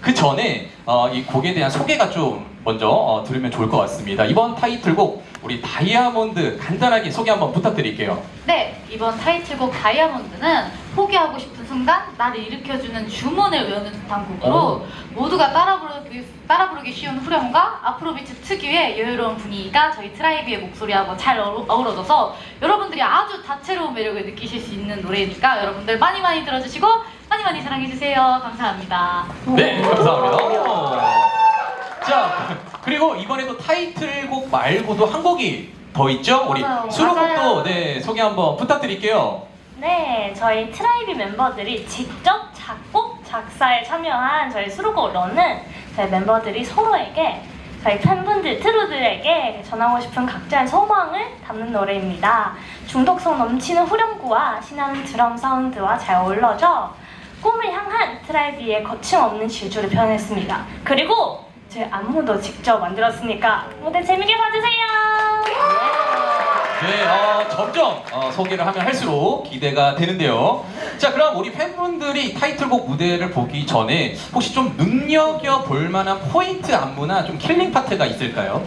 그 전에 어, 이 곡에 대한 소개가 좀 먼저 어, 들으면 좋을 것 같습니다. 이번 타이틀곡 우리 다이아몬드 간단하게 소개 한번 부탁드릴게요. 네, 이번 타이틀곡 다이아몬드는 포기하고 싶은 순간 나를 일으켜주는 주문을 외우는 듯한 곡으로 오. 모두가 따라 부르기, 따라 부르기 쉬운 후렴과 아프로비트 특유의 여유로운 분위기가 저희 트라이비의 목소리하고 잘 어우- 어우러져서 여러분들이 아주 다채로운 매력을 느끼실 수 있는 노래니까 여러분들 많이 많이 들어주시고 많이 많이 사랑해주세요. 감사합니다. 네, 감사합니다. 자, 그리고 이번에도 타이틀곡 말고도 한 곡이 더 있죠? 우리 맞아요. 수록곡도 맞아요. 네, 소개 한번 부탁드릴게요. 네, 저희 트라이비 멤버들이 직접 작곡, 작사에 참여한 저희 수록곡로는 저희 멤버들이 서로에게 저희 팬분들, 트루들에게 전하고 싶은 각자의 소망을 담는 노래입니다. 중독성 넘치는 후렴구와 신나는 드럼 사운드와 잘 어울러져 꿈을 향한 트라이비의 거침없는 질주를 표현했습니다. 그리고 제 안무도 직접 만들었으니까 무대 재밌게 봐주세요! 네, 어, 점점 어, 소개를 하면 할수록 기대가 되는데요. 자, 그럼 우리 팬분들이 타이틀곡 무대를 보기 전에 혹시 좀 눈여겨 볼 만한 포인트 안무나 좀 킬링 파트가 있을까요?